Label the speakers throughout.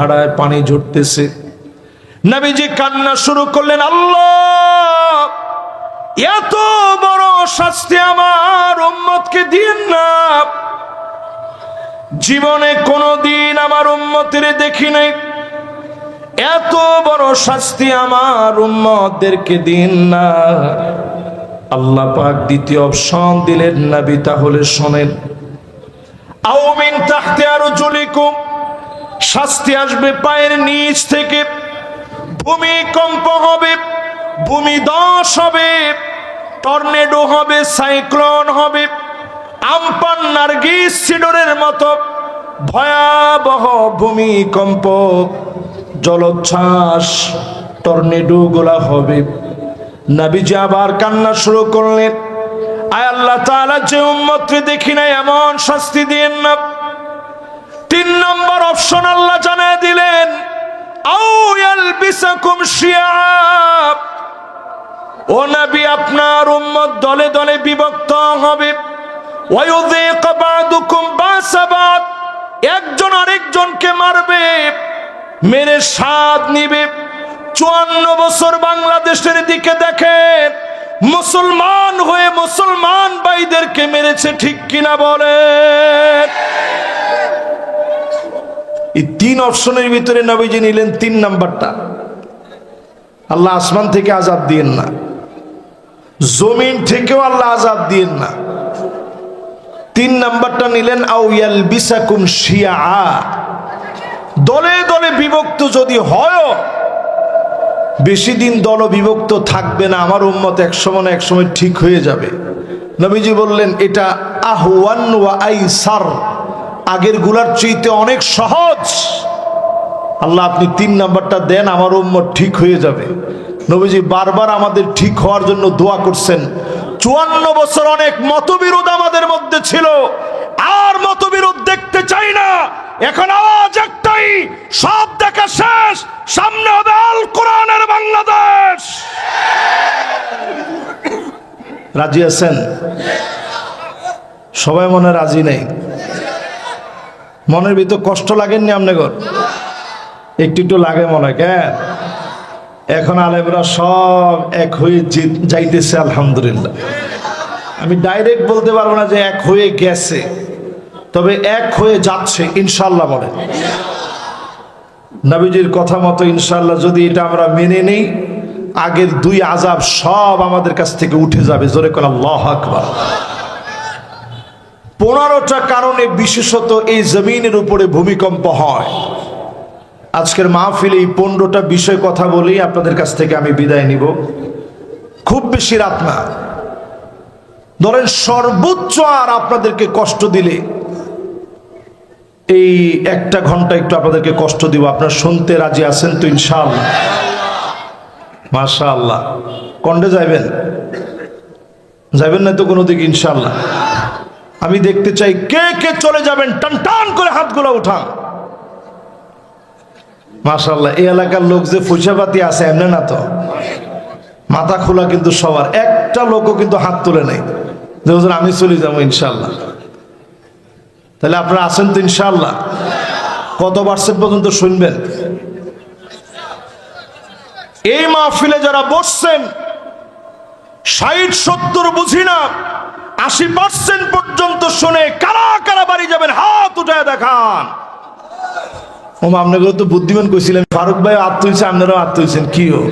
Speaker 1: ধারায় পানি ঝরতেছে। নবীজি কান্না শুরু করলেন, আল্লাহ, এত বড় শাস্তি আমার উম্মতকে দিন না। জীবনে কোনোদিন আমার উম্মতের দেখি নাই। এত বড় শাস্তি আমার উম্মতদেরকে দিন না। আল্লাহ পাক দ্বিতীয় অপশন দিলেন, নবী, তাহলে শোনেন আউমিন তাহতে আরও জলিকুম শাস্তি আসবে পায়ের নিচ থেকে। ভূমিকম্প হবে, ভূমি দশ হবে, টর্নেডো হবে, সাইক্লোন হবে, আমপান নার্গিস সিডরের মতো ভয়াবহ ভূমিকম্প জলোচ্ছ্বাস, টর্নেডো গুলা হবে। নাবিজি আবার কান্না শুরু করলেন, আয় আল্লাহ তাআলা, যে উম্মতকে দেখি না এমন শাস্তি দিয়েন না। নম্বর অপশন আল্লাহ জানায় দিলেন ও নবী, আপনার উম্মত দলে দলে বিভক্ত হবে। একজন আরেকজনকে মারবে, মেরে স্বাদ নিবে। চুয়ান্ন বছর বাংলাদেশের দিকে দেখেন, মুসলমান হয়ে মুসলমান ভাইদেরকে মেরেছে ঠিক কিনা বলেন। এই তিন অপশনের ভিতরে নবীজি নিলেন তিন নাম্বারটা। আল্লাহ আসমান থেকে আজাদ দিয়েন না। জমিন থেকেও আল্লাহ আজাদ দিয়েন না। তিন নাম্বারটা নিলেন আউয়াল বিসাকুম শিয়া। দলে দলে বিভক্ত যদি হয় বেশি দিন দল বিভক্ত থাকবে না, আমার উম্মত এক সময় না এক সময় ঠিক হয়ে যাবে। নবীজি বললেন, এটা আহওয়ান ওয়া আইসার। আগেরগুলার চেয়েতে অনেক সহজ। আল্লাহ, আপনি তিন নাম্বারটা দেন, আমার উম্মত ঠিক হয়ে যাবে। নবীজি বারবার আমাদের ঠিক হওয়ার জন্য দোয়া করছেন। চুয়ান্ন বছর অনেক মতবিরোধ আমাদের মধ্যে ছিল, আর মতবিরোধ দেখতে চাই না। এখন আওয়াজ একটাই, সব দেখা শেষ, সামনে হবে আল কোরআনের বাংলাদেশ। রাজি আছেন? সবাই মনে রাজি নেই। মনের ভিতর কষ্ট লাগেননি আপনার একটু একটু লাগে মনে কেন? এখন আলেমরা সব এক হয়ে যাইতেছে, আলহামদুলিল্লাহ। আমি ডাইরেক্ট বলতে পারব না যে এক হয়ে গেছে, তবে এক হয়ে যাচ্ছে ইনশাল্লাহ বলে নবীজির কথা মতো ইনশাল্লাহ যদি এটা আমরা মেনে নেই, আগের দুই আজাব সব আমাদের কাছ থেকে উঠে যাবে, জোরে কোন আল্লাহ আকবার। পনেরোটা কারণে বিশেষত এই জমিনের উপরে ভূমিকম্প হয়। আজকের মাহফিলে এই পনেরোটা বিষয় কথা বলেই আপনাদের কাছ থেকে আমি বিদায় নিব। খুব বেশি রাত না। ধরেন সর্বোচ্চ আর আপনাদেরকে কষ্ট দিলে। এই একটা ঘণ্টা একটু আপনাদেরকে কষ্ট দিব। আপনার শুনতে রাজি আছেন তো ইনশাআল্লাহ? মাশা আল্লাহ কন্ডে যাইবেন? যাইবেন না তো কোনো দিকে ইনশাআল্লাহ? আমি দেখতে চাই কে কে চলে যাবেন। টান টান করে হাতগুলো উঠান। মাশাল্লাহ এই এলাকার লোক যে পয়সাপাতি আছে, এমনি না তো? মাথা খোলা কিন্তু সবার। একটা লোকও কিন্তু হাত তুলে নেই। আমি চলে যাব ইনশাল্লাহ তাহলে আপনারা আছেন তো ইনশাল্লাহ কত পার্সেন্ট পর্যন্ত শুনবেন? এই মাহফিলে যারা বসছেন, ষাট, সত্তর বুঝি না। আশি পার্সেন্ট পর্যন্ত শুনে কারা কারা বাড়ি যাবেন, হাত উঠে দেখান। ও আপনাকে তো বুদ্ধিমান কইছিলেন ফারুক ভাই হাত তুলছে, আপনারাও হাত তুলছেন, কি ও?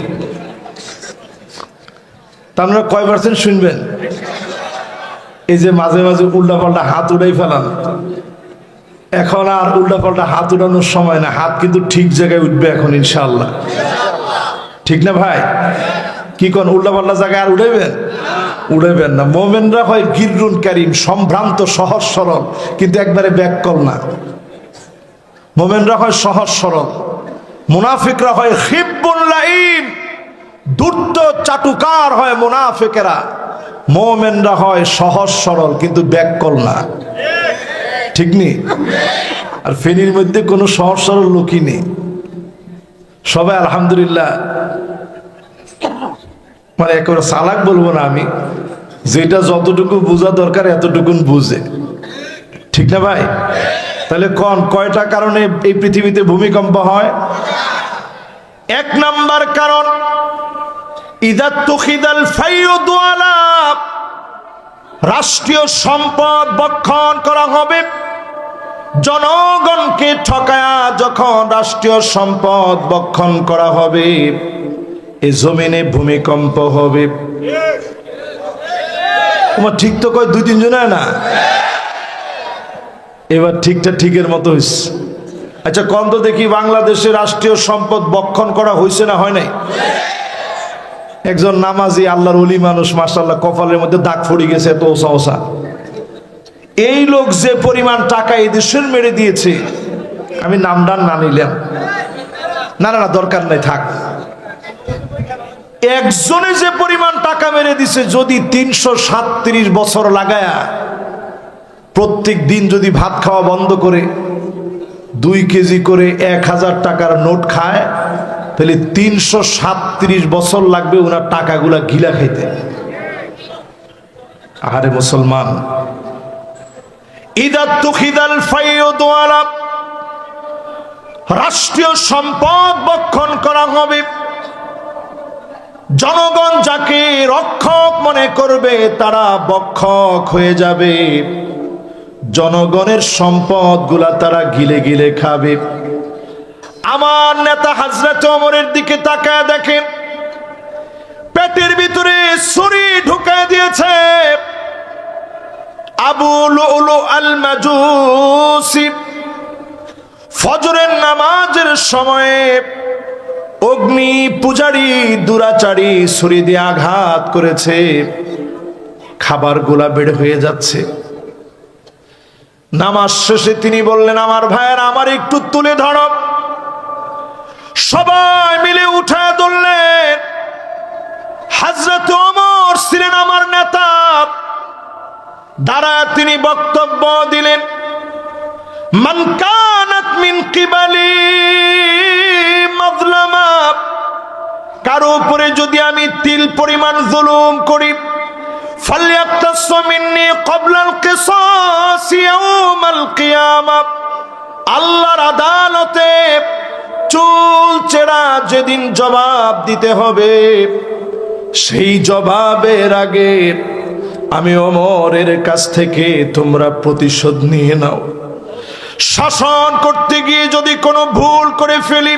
Speaker 1: তা আপনারা কয় পার্সেন্ট শুনবেন? এই যে মাঝে মাঝে উল্টা পাল্টা হাত উড়াই ফেলান। এখন আর উল্টা পাল্টা হাত উড়ানোর সময় না, হাত কিন্তু ঠিক জায়গায় উঠবে এখন ইনশাল্লাহ ঠিক না ভাই? কি কোন উল্টা পাল্টা জায়গায় আর উড়াইবেন? উড়াইবেন না। মোমেনরা হয় গিররুন কারিম সম্ভ্রান্ত, সহজ, সরল, কিন্তু একবারে ব্যাক ব্যাককল না। মোমেনরা হয় সহজ, সরল। মুনাফিকরা হয় খিব্বুল লাইম চাটুকার হয় মুনাফিকেরা। মোমেনরা হয় সহজ, সরল, কিন্তু ব্যাক ব্যাককল না। ঠিক নেই আর ফেনীর মধ্যে কোনো সহজ, সরল লোকই নেই। সবাই আলহামদুলিল্লাহ। মানে একেবারে সালাক বলব না আমি। যেটা যতটুকু বোঝা দরকার এতটুকুন বুঝে। ঠিক না ভাই? তাহলে কোন, কয়টা কারণে এই পৃথিবীতে ভূমিকম্প হয়? এক নাম্বার কারণ রাষ্ট্রীয় সম্পদ বক্ষণ করা হবে। জনগণকে ঠকায়া যখন রাষ্ট্রীয় সম্পদ বক্ষণ করা হবে এ জমিনে ভূমিকম্প হবে। তোমার ঠিক তো কয় দুই তিনজনে না? এবার ঠিকটা ঠিকের মতো হয়েছে আচ্ছা কম তো দেখি বাংলাদেশে রাষ্ট্রীয় সম্পদ বক্ষণ করা হয়েছে না হয় নাই? একজন নামাজি, আল্লাহর অলি মানুষ মাসাল্লাহ কপালের মধ্যে দাগ পড়ে গেছে এত ওসা ওসা। এই লোক যে পরিমাণ টাকা এই দেশের মেরে দিয়েছে, আমি নামডান না নিলাম। না না না, দরকার নাই, থাক। একজনে যে পরিমাণ টাকা মেরে দিছে, যদি তিনশো সাতত্রিশ বছর লাগায়া প্রত্যেক দিন যদি ভাত খাওয়া বন্ধ করে, দুই কেজি করে এক হাজার টাকার নোট খায়, তাহলে তিনশো সাতত্রিশ বছর লাগবে ওনার টাকাগুলা গিলা খাইতে। আহারে মুসলমান। রাষ্ট্রীয় সম্পদ বক্ষণ করা হবে। জনগণ যাকে রক্ষক মনে করবে, তারা বক্ষক হয়ে যাবে। জনগণের সম্পদ সম্পদগুলা তারা গিলে গিলে খাবে। আমার নেতা হাজরত ওমরের দিকে তাকায় দেখেন, পেটের ভিতরে ছুরি ঢুকায় দিয়েছে। আবু লুলু আল মাজুসি ফজরের নামাজের সময়ে অগ্নি পূজারি, দুরাচারী ছুরি দিয়ে আঘাত করেছে। খাবারগুলা বের হয়ে যাচ্ছে। নামাজ শেষে তিনি বললেন, আমার ভাইয়ের, আমার একটু তুলে ধরো। সবাই মিলে উঠে ধরলেন। হাজরত ওমর ছিলেন আমার নেতা। দ্বারা তিনি বক্তব্য দিলেন, মান কানাত মিন কিবালি মাজলামা কারো উপরে যদি আমি তিল পরিমাণ জুলুম করি فليقتص مني قبل القصاص يوم القيامة আল্লাহর আদালতে চুল চেরা যেদিন জবাব দিতে হবে সেই জবাবের আগে আমি অমরের কাছ থেকে তোমরা প্রতিশোধ নিয়ে নাও শাসন করতে গিয়ে যদি কোনো ভুল করে ফেলি,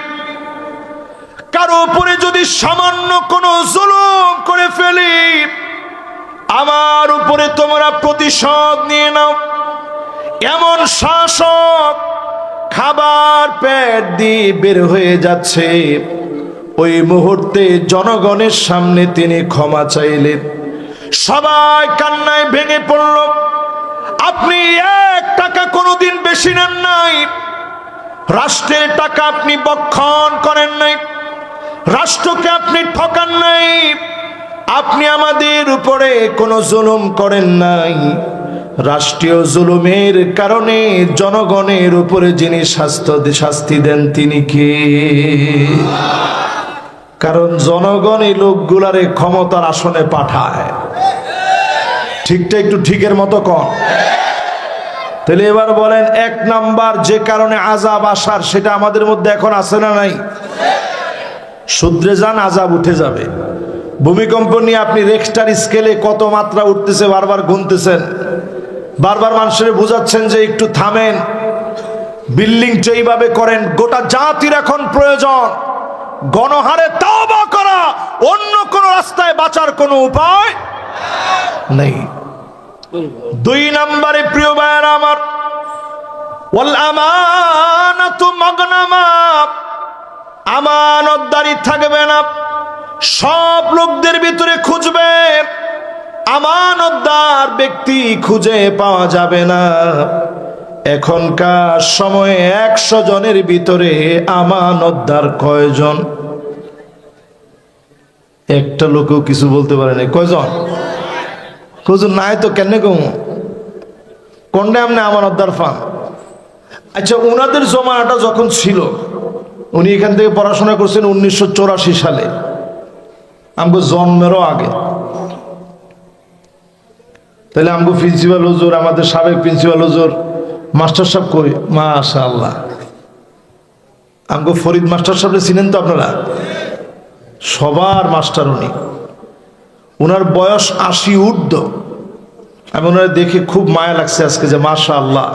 Speaker 1: কারও উপরে যদি সামান্য কোনো জুলুম করে ফেলি, আমার উপরে তোমরা প্রতিশোধ নিয়ে নাও। এমন শাসক খাবার পেট দিয়ে বের হয়ে যাচ্ছে। ওই মুহূর্তে জনগণের সামনে তিনি ক্ষমা চাইলেন। সবাই কান্নায় ভেঙে পড়ল। আপনি এক টাকা কোনোদিন বেশি নেন নাই। রাষ্ট্রের টাকা আপনি বক্ষণ করেন নাই। রাষ্ট্রকে আপনি ঠকান নাই। আপনি আমাদের উপরে কোনো জুলুম করেন নাই। রাষ্ট্রীয় জুলুমের কারণে জনগণের উপরে যিনি স্বাস্থ্য শাস্তি দেন তিনি কে? কারণ জনগণ এই লোকগুলারে ক্ষমতার আসনে পাঠায়। ঠিকটা একটু ঠিকের মতো কন। তাহলে এবার বলেন, এক নাম্বার যে কারণে আজাব আসার সেটা আমাদের মধ্যে এখন আছে না নাই? শুদ্রে যান আজাব উঠে যাবে। ভূমিকম্প নিয়ে আপনি রেক্সটার স্কেলে কত মাত্রা উঠতেছে, বারবার গুনতেছেন। বারবার মানুষের বুঝাচ্ছেন যে একটু থামেন। বিল্ডিংটা এইভাবে করেন, গোটা জাতির এখন প্রয়োজন। গণহারে তাওবা করা, অন্য কোন রাস্তায় বাঁচার কোনো উপায় নেই। দুই নম্বরে প্রিয় ভাইয়ের আমার, ওয়াল আমানাতু মাগনামা, আমানতদারি থাকবে না। সব লোকদের ভিতরে খুঁজবে, আমানতদার ব্যক্তি খুঁজে পাওয়া যাবে না। এখনকার সময়ে একশো জনের ভিতরে আমানতদার কয়জন? একটা লোকও কিছু বলতে পারে না কয়জন? কজন নাই তো কেন কম? কোনটা আপনি আমানতদার ফান? আচ্ছা ওনাদের জমানাটা যখন ছিল, উনি এখান থেকে পড়াশোনা করছেন উনিশশো চুরাশি সালে। আমগো জন্মেরও আগে। তাহলে আমগো প্রিন্সিপাল হুজুর, আমাদের সাবেক প্রিন্সিপাল হুজুর, মাস্টার সাহেব কই? মাশা আল্লাহ আমগো ফরিদ মাস্টার সাহেব চিনেন তো আপনারা? সবার মাস্টার উনি। ওনার বয়স আশি ঊর্ধ্ব। আমি ওনারা দেখে খুব মায়া লাগছে আজকে যে মাশা আল্লাহ